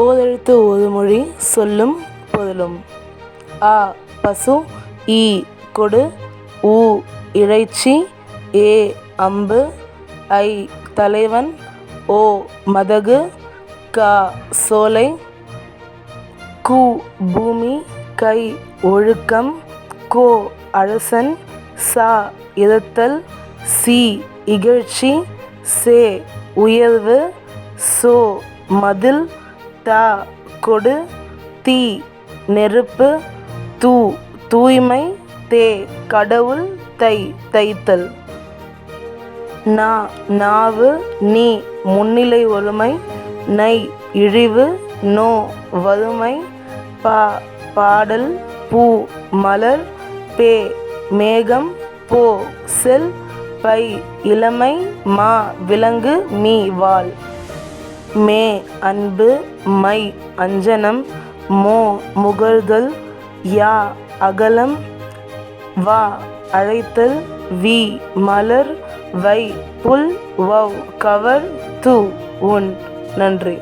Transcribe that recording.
ஓரெழுத்து ஓதுமொழி சொல்லும் பொருளும். ஆ பசு இ கொடு உ இறைச்சி ஏ அம்பு ஐ தலைவன் ஓ மதகு க சோலை கு பூமி கை ஒழுக்கம் கோ அரசன் சா இருத்தல் சி இகழ்ச்சி சே உயர்வு சோ மதில் தா கொடு தீ நெருப்பு தூ தூய்மை தே கடவுள் தை தைத்தல். நா நாவு நீ முன்னிலை ஒருமை நை இழிவு நோ வறுமை பா பாடல் பூ மலர் பே மேகம் போ செல் பை இளமை மா விலங்கு மீ வாள் மே அன்பு மை அஞ்சனம் மோ முகழ்தல் யா அகலம் வா அழைத்தல் we Malar why pull வவ் cover து உன். நன்றி.